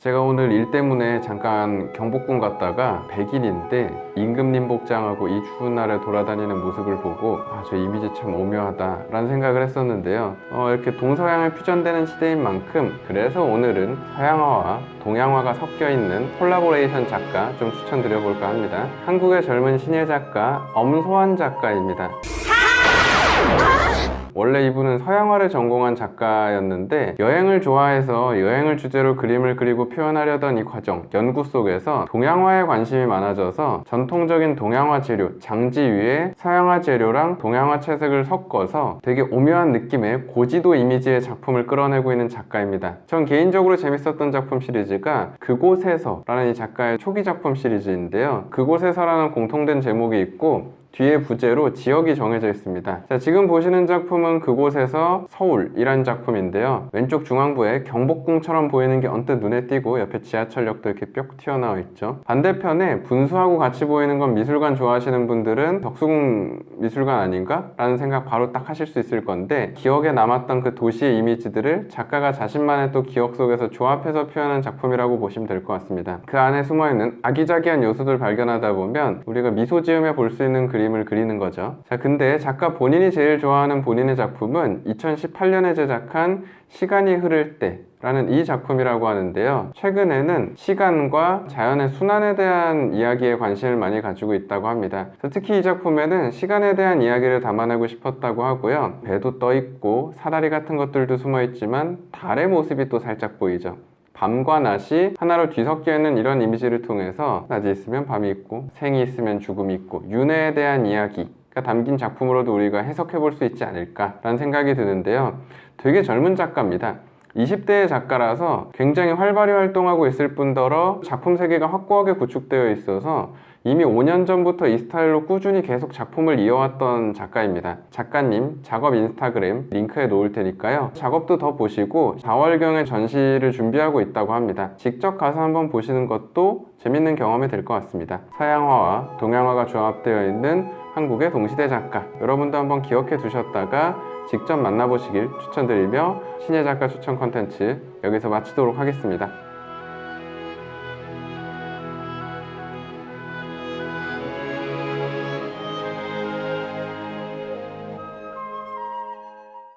제가 오늘 일 때문에 잠깐 경복궁 갔다가 백일인데 임금님 복장하고 이 추운 날에 돌아다니는 모습을 보고 아, 저 이미지 참 오묘하다라는 생각을 했었는데요. 어, 이렇게 동서양을 퓨전되는 시대인 만큼 그래서 오늘은 서양화와 동양화가 섞여 있는 콜라보레이션 작가 좀 추천드려볼까 합니다. 한국의 젊은 신예 작가 엄소환 작가입니다. 원래 이분은 서양화를 전공한 작가였는데 여행을 좋아해서 여행을 주제로 그림을 그리고 표현하려던 이 과정, 연구 속에서 동양화에 관심이 많아져서 전통적인 동양화 재료, 장지 위에 서양화 재료랑 동양화 채색을 섞어서 되게 오묘한 느낌의 고지도 이미지의 작품을 끌어내고 있는 작가입니다. 전 개인적으로 재밌었던 작품 시리즈가 그곳에서 라는 이 작가의 초기 작품 시리즈인데요. 그곳에서라는 공통된 제목이 있고 뒤에 부제로 지역이 정해져 있습니다. 자, 지금 보시는 작품은 그곳에서 서울이라는 작품인데요. 왼쪽 중앙부에 경복궁처럼 보이는 게 언뜻 눈에 띄고 옆에 지하철역도 이렇게 뿅 튀어나와 있죠. 반대편에 분수하고 같이 보이는 건 미술관 좋아하시는 분들은 덕수궁 미술관 아닌가? 라는 생각 바로 딱 하실 수 있을 건데 기억에 남았던 그 도시의 이미지들을 작가가 자신만의 또 기억 속에서 조합해서 표현한 작품이라고 보시면 될 것 같습니다. 그 안에 숨어있는 아기자기한 요소들 발견하다 보면 우리가 미소 지으며 볼수 있는 그 림을 그리는 거죠. 자, 근데 작가 본인이 제일 좋아하는 본인의 작품은 2018년에 제작한 시간이 흐를 때 라는 이 작품이라고 하는데요. 최근에는 시간과 자연의 순환에 대한 이야기에 관심을 많이 가지고 있다고 합니다. 특히 이 작품에는 시간에 대한 이야기를 담아내고 싶었다고 하고요. 배도 떠 있고 사다리 같은 것들도 숨어 있지만 달의 모습이 또 살짝 보이죠. 밤과 낮이 하나로 뒤섞여 있는 이런 이미지를 통해서 낮이 있으면 밤이 있고 생이 있으면 죽음이 있고 윤회에 대한 이야기가 담긴 작품으로도 우리가 해석해 볼 수 있지 않을까라는 생각이 드는데요. 되게 젊은 작가입니다. 20대의 작가라서 굉장히 활발히 활동하고 있을 뿐더러 작품 세계가 확고하게 구축되어 있어서 이미 5년 전부터 이 스타일로 꾸준히 계속 작품을 이어왔던 작가입니다. 작가님 작업 인스타그램 링크에 놓을 테니까요. 작업도 더 보시고 4월경에 전시를 준비하고 있다고 합니다. 직접 가서 한번 보시는 것도 재밌는 경험이 될 것 같습니다. 서양화와 동양화가 조합되어 있는 한국의 동시대 작가 여러분도 한번 기억해 두셨다가 직접 만나보시길 추천드리며 신예 작가 추천 컨텐츠 여기서 마치도록 하겠습니다.